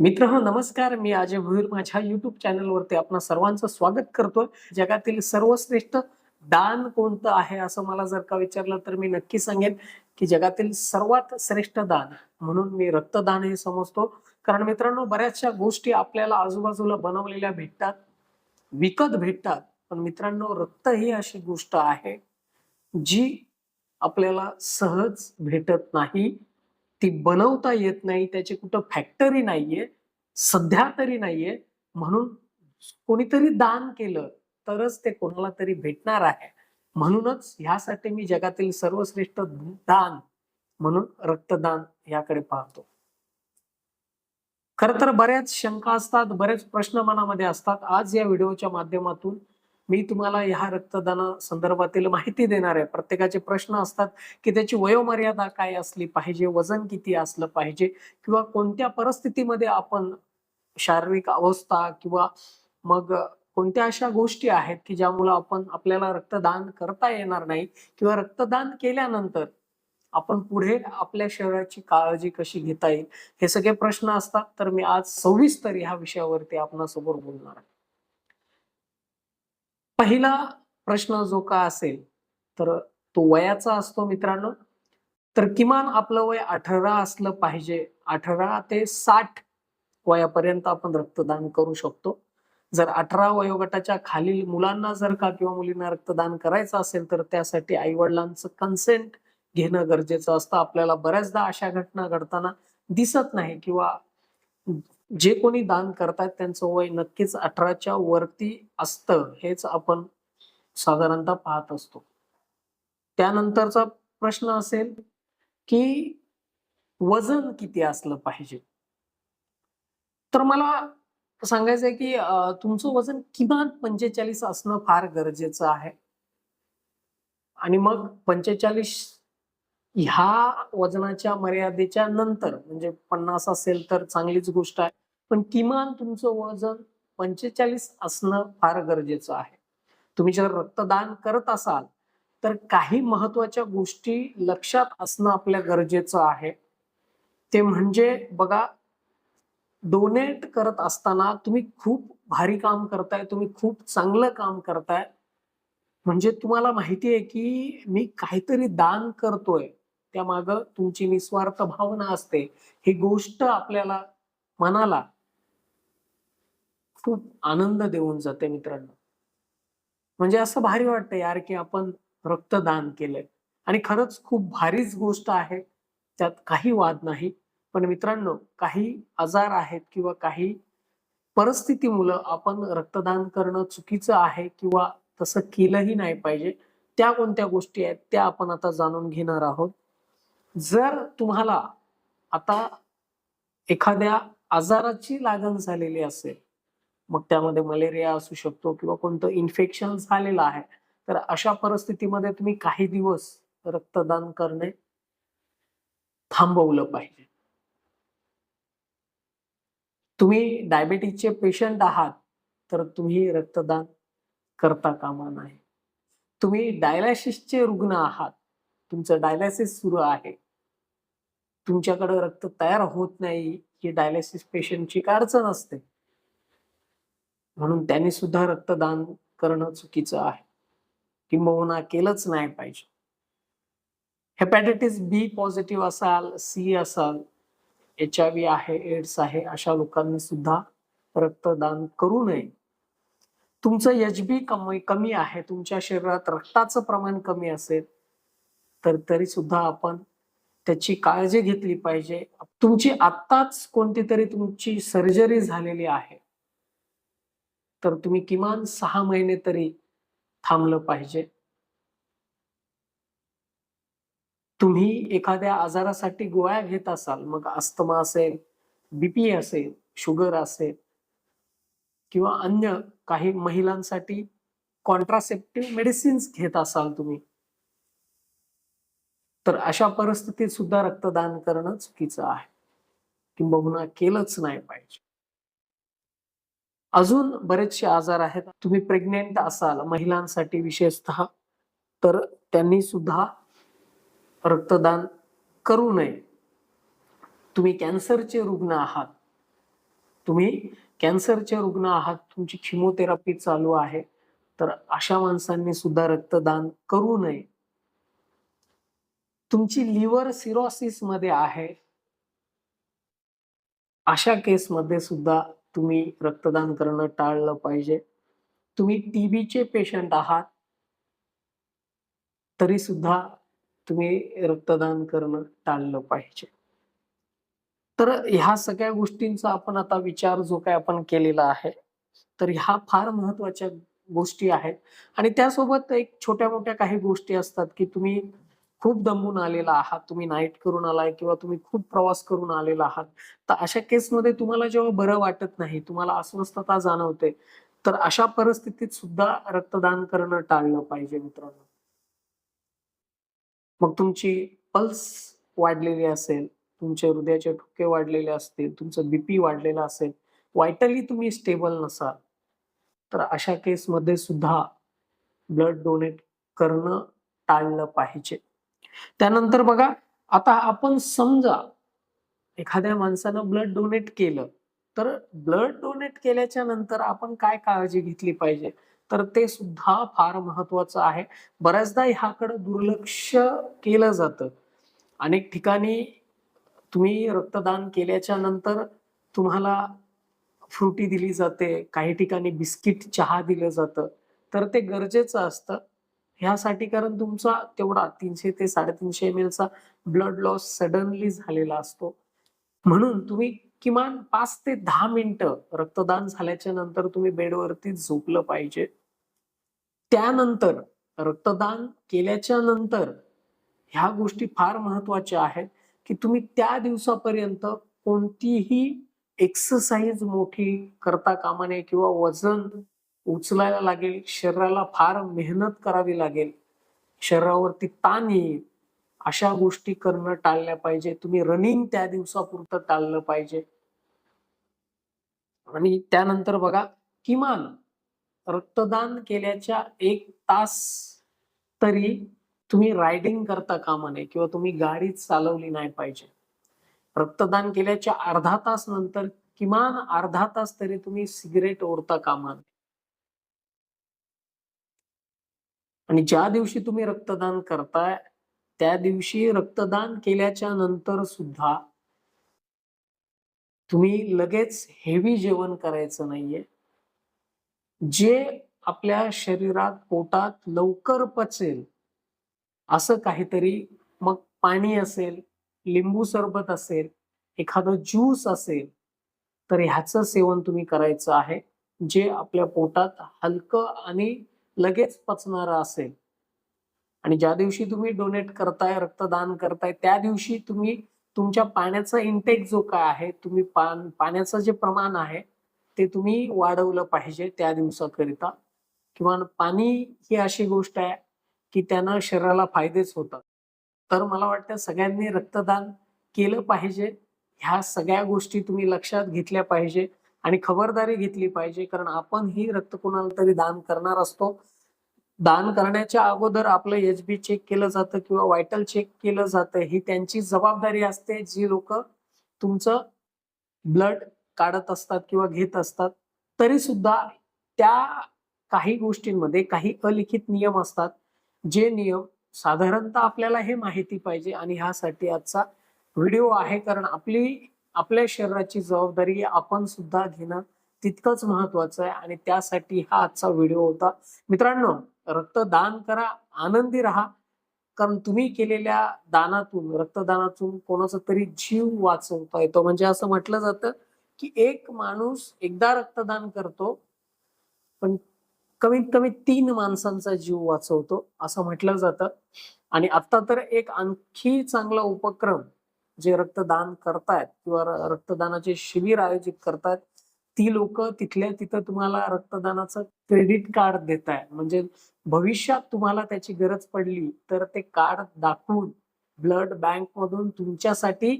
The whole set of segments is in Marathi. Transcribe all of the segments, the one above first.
मित्र हो नमस्कार. मी अजय भोईर. माझ्या युट्यूब चॅनलवरती आपणा सर्वांचं स्वागत करतोय. जगातील सर्वश्रेष्ठ दान कोणतं आहे असं मला जर का विचारलं तर मी नक्की सांगेन की जगातील सर्वात श्रेष्ठ दान म्हणून मी रक्तदान हे समजतो. कारण मित्रांनो बऱ्याचशा गोष्टी आपल्याला आजूबाजूला बनवलेल्या भेटतात विकत भेटतात. पण मित्रांनो रक्त ही अशी गोष्ट आहे जी आपल्याला सहज भेटत नाही. ती बनवता येत नाही त्याची कुठं फॅक्टरी नाहीये सध्या तरी नाहीये म्हणून कोणीतरी दान केलं तरच ते कोणाला तरी भेटणार आहे. म्हणूनच ह्यासाठी मी जगातील सर्वश्रेष्ठ दान म्हणून रक्तदान याकडे पाहतो. खर तर बऱ्याच शंका असतात बरेच प्रश्न मनामध्ये असतात. आज या व्हिडिओच्या माध्यमातून मी तुम्हाला ह्या रक्तदाना संदर्भातील माहिती देणार आहे. प्रत्येकाचे प्रश्न असतात की त्याची वयोमर्यादा काय असली पाहिजे वजन किती असलं पाहिजे किंवा कोणत्या परिस्थितीमध्ये आपण शारीरिक अवस्था किंवा मग कोणत्या अशा गोष्टी आहेत की ज्यामुळे आपण आपल्याला रक्तदान करता येणार नाही किंवा रक्तदान केल्यानंतर आपण पुढे आपल्या शरीराची काळजी कशी घेता येईल हे सगळे प्रश्न असतात. तर मी आज सविस्तर ह्या विषयावरती आपणासमोर बोलणार आहे. पहिला प्रश्न जो का असेल तर तो वयाचा असतो मित्रांनो. तर किमान आपलं वय अठरा असलं पाहिजे. अठरा ते साठ वयापर्यंत आपण रक्तदान करू शकतो. जर अठरा वयोगटाच्या खालील मुलांना जर का किंवा मुलींना रक्तदान करायचं असेल तर त्यासाठी आई वडिलांचं कन्सेंट घेणं गरजेचं असतं. आपल्याला बऱ्याचदा अशा घटना घडताना दिसत नाही किंवा जे कोणी दान करतात त्यांचं वय नक्कीच अठराच्या वरती असतं हेच आपण साधारणतः पाहत असतो. त्यानंतरचा प्रश्न असेल की वजन किती असलं पाहिजे? तर मला सांगायचंय की तुमचं वजन किमान पंचेचाळीस असणं फार गरजेचं आहे. आणि मग पंचेचाळीस ह्या वजनाच्या मर्यादेच्या नंतर म्हणजे पन्नास असेल तर चांगलीच गोष्ट आहे. पण किमान तुमचं वजन पंचेचाळीस असणं फार गरजेचं आहे. तुम्ही जर रक्तदान करत असाल तर काही महत्त्वाच्या गोष्टी लक्षात असणं आपल्या गरजेचं आहे. ते म्हणजे बघा डोनेट करत असताना तुम्ही खूप भारी काम करताय तुम्ही खूप चांगलं काम करताय. म्हणजे तुम्हाला माहिती आहे की मी काहीतरी दान करतोय त्यामाग तुमची निस्वार्थ भावना असते. ही गोष्ट आपल्याला मनाला खूप आनंद देऊन जाते मित्रांनो. म्हणजे असं भारी वाटतं यार की आपण रक्तदान केलंय. आणि खरंच खूप भारीच गोष्ट आहे. त्यात काही वाद नाही. पण मित्रांनो काही आजार आहेत किंवा काही परिस्थितीमुळं आपण रक्तदान करणं चुकीचं आहे किंवा तसं केलंही नाही पाहिजे त्या कोणत्या गोष्टी आहेत त्या आपण आता जाणून घेणार आहोत. जर तुम्हाला आता एखाद्या आजाराची लागण झालेली असेल मग त्यामध्ये मलेरिया असू शकतो किंवा कोणतं इन्फेक्शन झालेलं आहे तर अशा परिस्थितीमध्ये तुम्ही काही दिवस रक्तदान करणे थांबवलं पाहिजे. तुम्ही डायबेटीसचे पेशंट आहात तर तुम्ही रक्तदान करता कामा नाही तुम्ही डायलायसिसचे रुग्ण आहात तुमचं डायलायसिस सुरू आहे. तुमच्याकडे रक्त तयार होत नाही ही डायलायसिस पेशंटची अडचण असते. म्हणून त्यांनी सुद्धा रक्तदान करणं चुकीचं आहे. किंबहुना केलंच नाही पाहिजे. हेपॅटायटिस बी पॉझिटिव्ह असाल सी असाल एच आय व्ही आहे एड्स आहे अशा लोकांनी सुद्धा रक्तदान करू नये. तुमचं एच बी कमी कमी आहे तुमच्या शरीरात रक्ताचं प्रमाण कमी असेल तर तरी सुद्धा आपण त्याची काळजी घेतली पाहिजे. तुमची आत्ताच कोणती तरी तुमची सर्जरी झालेली आहे. तर तुम्ही किमान सहा महिने तरी थांबलं पाहिजे. तुम्ही एखाद्या आजारासाठी गोळ्या घेत असाल मग अस्थमा असेल बीपी असेल शुगर असेल किंवा अन्य काही महिलांसाठी कॉन्ट्रासेप्टिव्ह मेडिसिन्स घेत असाल तुम्ही तर अशा परिस्थितीत सुद्धा रक्तदान करणं चुकीचं आहे. किंबहुना केलंच नाही पाहिजे. अजून बरेचसे आजार आहेत. तुम्ही प्रेग्नेंट असाल महिलांसाठी विशेषतः तर त्यांनी सुद्धा रक्तदान करू नये. तुम्ही कॅन्सरचे रुग्ण आहात. तुम्ही कॅन्सरचे रुग्ण आहात. तुमची खिमोथेरपी चालू आहे. तर अशा माणसांनी सुद्धा रक्तदान करू नये. तुमची लिव्हर सिरोसिसमध्ये आहे. अशा केसमध्ये सुद्धा तुम्ही रक्तदान करणं टाळलं पाहिजे. तुम्ही टीबीचे पेशंट आहात. तरी सुद्धा तुम्ही रक्तदान करणं टाळलं पाहिजे. तर ह्या सगळ्या गोष्टींचा आपण आता विचार जो काय आपण केलेला आहे तर ह्या फार महत्त्वाच्या गोष्टी आहेत. आणि त्यासोबत एक छोट्या मोठ्या काही गोष्टी असतात की तुम्ही खूप दमून आलेला आहात. तुम्ही नाईट करून आलाय किंवा तुम्ही खूप प्रवास करून आलेला आहात. तर अशा केसमध्ये तुम्हाला जेव्हा बरं वाटत नाही तुम्हाला अस्वस्थता जाणवते तर अशा परिस्थितीत सुद्धा रक्तदान करणं टाळलं पाहिजे मित्रांनो. मग तुमची पल्स वाढलेली असेल तुमचे हृदयाचे ठोके वाढलेले असतील तुमचं बीपी वाढलेलं असेल वायटली तुम्ही स्टेबल नसाल तर अशा केसमध्ये सुद्धा ब्लड डोनेट करणं टाळलं पाहिजे. त्यानंतर बघा आता आपण समजा एखाद्या माणसानं ब्लड डोनेट केलं तर ब्लड डोनेट केल्याच्यानंतर आपण काय काळजी घेतली पाहिजे? तर ते सुद्धा फार महत्वाचं आहे. बऱ्याचदा ह्याकडं दुर्लक्ष केलं जातं. अनेक ठिकाणी तुम्ही रक्तदान केल्याच्यानंतर तुम्हाला फ्रुटी दिली जाते काही ठिकाणी बिस्किट चहा दिलं जातं. तर ते गरजेचं असतं. ह्यासाठी कारण तुमचा तेवढा तीनशे ते साडेतीनशे एम एलचा ब्लड लॉस सडनली झालेला असतो. म्हणून तुम्ही किमान पाच ते दहा मिनिटं रक्तदान झाल्याच्यानंतर तुम्ही बेडवरती झोपलं पाहिजे. त्यानंतर रक्तदान केल्याच्यानंतर ह्या गोष्टी फार महत्त्वाच्या आहेत की तुम्ही त्या दिवसापर्यंत कोणतीही एक्सरसाइज मोठी करता कामा नये किंवा वजन उचलायला लागेल शरीराला फार मेहनत करावी लागेल. शरीरावरती ताण येईल. अशा गोष्टी करणं टाळल्या पाहिजे. तुम्ही रनिंग त्या दिवसापुरतं टाळलं पाहिजे. आणि त्यानंतर बघा किमान रक्तदान केल्याच्या एक तास तरी तुम्ही रायडिंग करता कामा नये किंवा तुम्ही गाडी चालवली नाही पाहिजे. रक्तदान केल्याच्या अर्धा तास नंतर किमान अर्धा तास तरी तुम्ही सिगरेट ओढता कामा नये आणि ज्या दिवशी तुम्ही रक्तदान करताय त्या दिवशी रक्तदान केल्याच्यानंतर सुद्धा तुम्ही लगेच हेवी जेवण करायचं नाहीये. जे आपल्या शरीरात पोटात लवकर पचेल असं काहीतरी मग पाणी असेल लिंबू सरबत असेल एखादं ज्यूस असेल तर ह्याचं सेवन तुम्ही करायचं आहे जे आपल्या पोटात हलकं आणि लगेच पचणारं असेल. आणि ज्या दिवशी तुम्ही डोनेट करताय रक्तदान करताय त्या दिवशी तुम्ही तुमच्या पाण्याचा इंटेक जो काय आहे तुम्ही पान पाण्याचं जे प्रमाण आहे ते तुम्ही वाढवलं पाहिजे त्या दिवसाकरिता. किंवा पाणी ही अशी गोष्ट आहे की त्यानं शरीराला फायदेच होतात. तर मला वाटतं सगळ्यांनी रक्तदान केलं पाहिजे. ह्या सगळ्या गोष्टी तुम्ही लक्षात घेतल्या पाहिजे. आणि खबरदारी घेतली पाहिजे कारण आपण ही रक्त कोणाला तरी दान करणार असतो. दान करण्याच्या अगोदर आपलं एच बी चेक केलं जातं किंवा वायटल चेक केलं जातं ही त्यांची जबाबदारी असते. जी लोक तुमचं ब्लड काढत असतात किंवा घेत असतात तरी सुद्धा त्या काही गोष्टींमध्ये काही अलिखित नियम असतात जे नियम साधारणतः आपल्याला हे माहिती पाहिजे. आणि ह्यासाठी आजचा व्हिडिओ आहे कारण आपली आपल्या शरीराची जबाबदारी आपण सुद्धा घेणं तितकंच महत्वाचं आहे. आणि त्यासाठी हा आजचा व्हिडिओ होता. मित्रांनो रक्तदान करा आनंदी राहा. कारण तुम्ही केलेल्या दानातून रक्तदानातून कोणाचा तरी जीव वाचवता येतो. म्हणजे असं म्हटलं जातं की एक माणूस एकदा रक्तदान करतो पण कमीत कमी तीन माणसांचा जीव वाचवतो. असं म्हटलं जातं. आणि आता तर एक आणखी चांगला उपक्रम जे रक्तदान करतायत किंवा रक्तदानाचे शिबिर आयोजित करतायत ती लोक तिथल्या तिथं तुम्हाला रक्तदानाचं क्रेडिट कार्ड देत आहे म्हणजे भविष्यात तुम्हाला त्याची गरज पडली तर ते कार्ड दाखवून ब्लड बँक मधून तुमच्यासाठी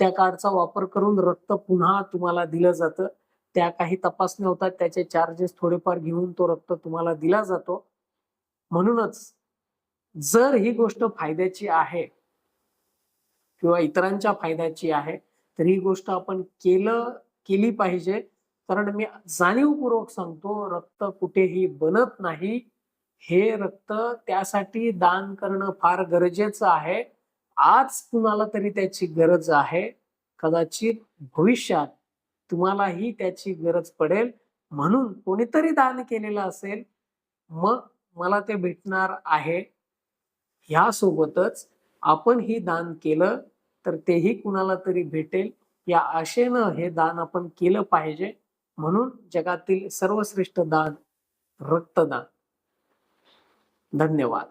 त्या कार्डचा वापर करून रक्त पुन्हा तुम्हाला दिलं जातं. त्या काही तपासण्या होतात त्याचे चार्जेस थोडेफार घेऊन तो रक्त तुम्हाला दिला जातो. म्हणूनच जर ही गोष्ट फायद्याची आहे किंवा इतरांच्या फायद्याची आहे तर ही गोष्ट आपण केलं केली पाहिजे. कारण मी जाणीवपूर्वक सांगतो रक्त कुठेही बनत नाही. हे रक्त त्यासाठी दान करणं फार गरजेचं आहे. आज कुणाला तरी त्याची गरज आहे. कदाचित भविष्यात तुम्हालाही त्याची गरज पडेल. म्हणून कोणीतरी दान केलेलं असेल मग मला ते भेटणार आहे. ह्यासोबतच आपण ही दान केलं तर तेही कुणाला तरी भेटेल. या आशेनं हे दान आपण केलं पाहिजे. म्हणून जगातील सर्वश्रेष्ठ दान रक्तदान. धन्यवाद.